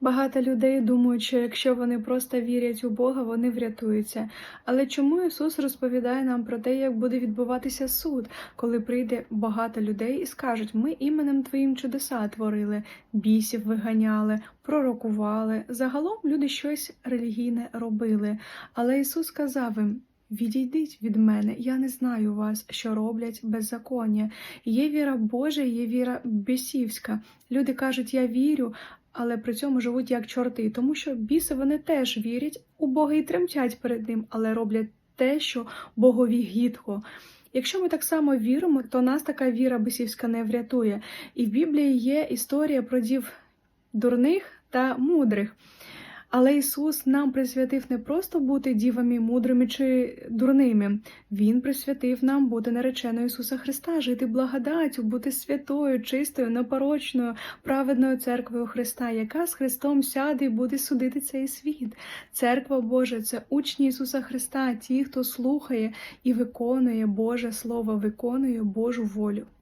Багато людей думають, що якщо вони просто вірять у Бога, вони врятуються. Але чому Ісус розповідає нам про те, як буде відбуватися суд, коли прийде багато людей і скажуть: ми іменем Твоїм чудеса творили, бісів виганяли, пророкували. Загалом люди щось релігійне робили. Але Ісус сказав їм. Відійдіть від мене, я не знаю вас, що роблять беззаконня. Є віра Божа, є віра бісівська. Люди кажуть, я вірю, але при цьому живуть як чорти, тому що біси вони теж вірять у Бога і тремтять перед ним, але роблять те, що Богові гідко. Якщо ми так само віримо, то нас така віра бисівська не врятує. І в Біблії є історія про дів дурних та мудрих. Але Ісус нам присвятив не просто бути дівами мудрими чи дурними. Він присвятив нам бути нареченою Ісуса Христа, жити благодаттю, бути святою, чистою, непорочною, праведною церквою Христа, яка з Христом сяде і буде судити цей світ. Церква Божа це учні Ісуса Христа, ті, хто слухає і виконує Боже Слово, виконує Божу волю.